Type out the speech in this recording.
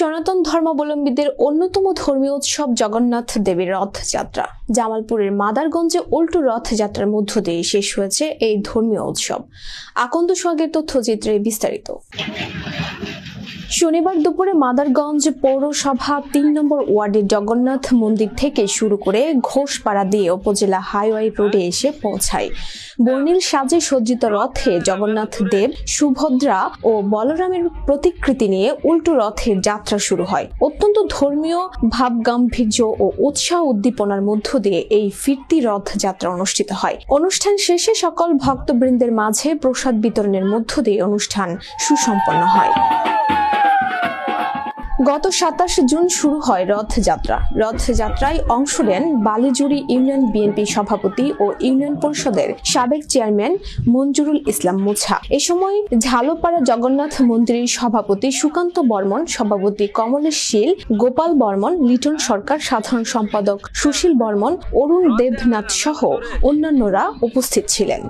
সনাতন ধর্মাবলম্বীদের অন্যতম ধর্মীয় উৎসব জগন্নাথ দেবীর রথযাত্রা। জামালপুরের মাদারগঞ্জে উল্টো রথযাত্রার মধ্য দিয়ে শেষ হয়েছে এই ধর্মীয় উৎসব। আকন্দ সোহাগের তথ্যচিত্রে বিস্তারিত। শনিবার দুপুরে মাদারগঞ্জ পৌরসভা তিন নম্বর ওয়ার্ডের জগন্নাথ মন্দির থেকে শুরু করে ঘোষপাড়া দিয়ে উপজেলা হাইওয়ে রোডে এসে পৌঁছায়। বর্ণিল সাজে সজ্জিত রথে জগন্নাথ দেব, সুভদ্রা ও বলরামের প্রতিকৃতি নিয়ে উল্টো রথের যাত্রা শুরু হয়। অত্যন্ত ধর্মীয়, ভাবগাম্ভীর্য ও উৎসাহ উদ্দীপনার মধ্য দিয়ে এই ফিরতি রথ যাত্রা অনুষ্ঠিত হয়। অনুষ্ঠান শেষে সকল ভক্তবৃন্দের মাঝে প্রসাদ বিতরণের মধ্য দিয়ে অনুষ্ঠান সুসম্পন্ন হয়। গত সাতাশ জুন শুরু হয় রথযাত্রা। রথযাত্রায় অংশ নেন বালিজুড়ি ইউনিয়ন বিএনপি সভাপতি ও ইউনিয়ন পরিষদের সাবেক চেয়ারম্যান মঞ্জুরুল ইসলাম মুছা। এ সময় ঝালপাড়া জগন্নাথ মন্দিরের সভাপতি সুকান্ত বর্মন, সভাপতি কমলেশ শীল, গোপাল বর্মন, লিটন সরকার, সাধারণ সম্পাদক সুশীল বর্মন, অরুণ দেবনাথ সহ অন্যান্যরা উপস্থিত ছিলেন।